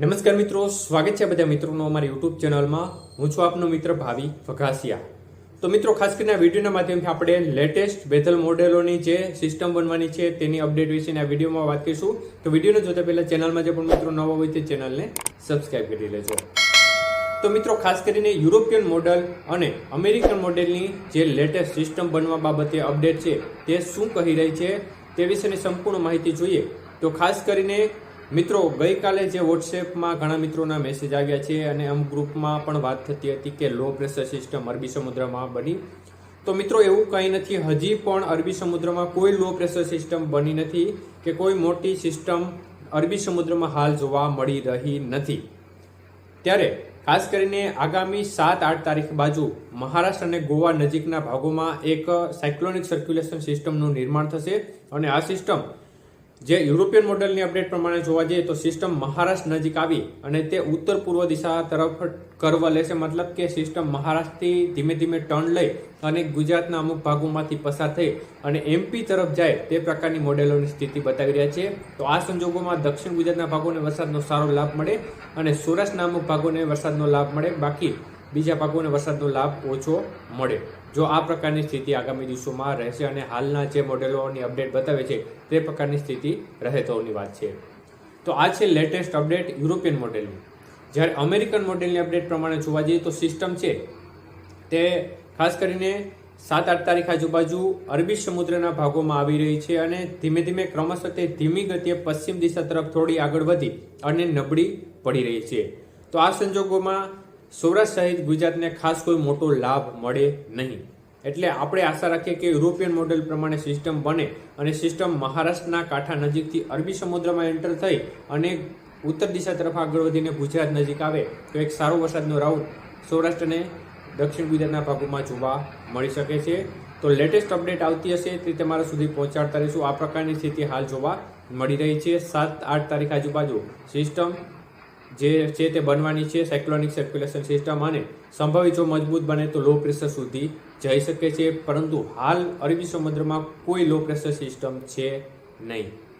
નમસ્કાર મિત્રો, સ્વાગત છે બધા મિત્રોનો અમારી યુટ્યુબ ચેનલમાં. હું છું આપનો મિત્ર ભાવિ વઘાસિયા. તો મિત્રો, ખાસ કરીને આ વિડીયોના માધ્યમથી આપણે લેટેસ્ટ બેધલ મોડેલોની જે સિસ્ટમ બનવાની છે તેની અપડેટ વિશેની આ વિડીયોમાં વાત કરીશું. તો વિડીયોને જોતા પહેલાં ચેનલમાં જે પણ મિત્રો નવા હોય તે ચેનલને સબસ્ક્રાઈબ કરી લેજો. તો મિત્રો, ખાસ કરીને યુરોપિયન મોડલ અને અમેરિકન મોડેલની જે લેટેસ્ટ સિસ્ટમ બનવા બાબતે અપડેટ છે તે શું કહી રહી છે તે વિશેની સંપૂર્ણ માહિતી જોઈએ. તો ખાસ કરીને મિત્રો, ગઈકાલે જે વોટ્સએપમાં ઘણા મિત્રોના મેસેજ આવ્યા છે અને અમુક ગ્રુપમાં પણ વાત થતી હતી કે લો પ્રેશર સિસ્ટમ અરબી સમુદ્રમાં બની. તો મિત્રો, એવું કંઈ નથી. હજી પણ અરબી સમુદ્રમાં કોઈ લો પ્રેશર સિસ્ટમ બની નથી કે કોઈ મોટી સિસ્ટમ અરબી સમુદ્રમાં હાલ જોવા મળી રહી નથી. ત્યારે ખાસ કરીને આગામી સાત આઠ તારીખ બાજુ મહારાષ્ટ્ર અને ગોવા નજીકના ભાગોમાં એક સાયક્લોનિક સર્ક્યુલેશન સિસ્ટમનું નિર્માણ થશે અને આ સિસ્ટમ જે યુરોપિયન મોડેલની અપડેટ પ્રમાણે જોવા જઈએ તો સિસ્ટમ મહારાષ્ટ્ર નજીક આવી અને તે ઉત્તર પૂર્વ દિશા તરફ કર્વ લેશે. મતલબ કે સિસ્ટમ મહારાષ્ટ્રથી ધીમે ધીમે ટર્ન લઈ અને ગુજરાતના અમુક ભાગોમાંથી પસાર થઈ અને એમપી તરફ જાય તે પ્રકારની મોડેલોની સ્થિતિ બતાવી રહ્યા છે. તો આ સંજોગોમાં દક્ષિણ ગુજરાતના ભાગોને વરસાદનો સારો લાભ મળે અને સૌરાષ્ટ્રના અમુક ભાગોને વરસાદનો લાભ મળે. બાકી બીજા ભાગોને વરસાદનો લાભ ઓછો મળે. જો આ પ્રકારની સ્થિતિ આગામી દિવસોમાં રહેશે અને હાલના જે મોડેલોની અપડેટ બતાવે છે, તે પ્રકારની સ્થિતિ રહે તોની વાત છે. તો આ છે લેટેસ્ટ અપડેટ યુરોપિયન મોડેલની. જ્યારે અમેરિકન મોડેલની અપડેટ પ્રમાણે જોવા જઈએ તો સિસ્ટમ છે, તે ખાસ કરીને સાત આઠ તારીખ આજુબાજુ અરબી સમુદ્રના ભાગોમાં આવી રહી છે અને ધીમે ધીમે ક્રમશઃ તે ધીમી ગતિએ પશ્ચિમ દિશા તરફ થોડી આગળ વધી અને નબળી પડી રહી છે. તો આ સંજોગોમાં સૌરાષ્ટ્ર સહિત ગુજરાતને ખાસ કોઈ મોટો લાભ મળે નહીં. એટલે આપણે આશા રાખીએ કે યુરોપિયન મોડેલ પ્રમાણે સિસ્ટમ બને અને સિસ્ટમ મહારાષ્ટ્રના કાંઠા નજીકથી અરબી સમુદ્રમાં એન્ટર થઈ અને ઉત્તર દિશા તરફ આગળ વધીને ગુજરાત નજીક આવે, તો એક સારો વરસાદનો રાઉન્ડ સૌરાષ્ટ્રને દક્ષિણ ગુજરાતના ભાગોમાં જોવા મળી શકે છે. તો લેટેસ્ટ અપડેટ આવતી હશે તે તમારા સુધી પહોંચાડતા રહીશું. આ પ્રકારની સ્થિતિ હાલ જોવા મળી રહી છે. સાત આઠ તારીખ આજુબાજુ સિસ્ટમ જે છે તે બનવાની છે સાયક્લોનિક સર્ક્યુલેશન સિસ્ટમ અને સંભવિત જો મજબૂત બને તો લો પ્રેશર સુધી જઈ શકે છે, પરંતુ હાલ અરબી સમુદ્રમાં કોઈ લો પ્રેશર સિસ્ટમ છે નહીં.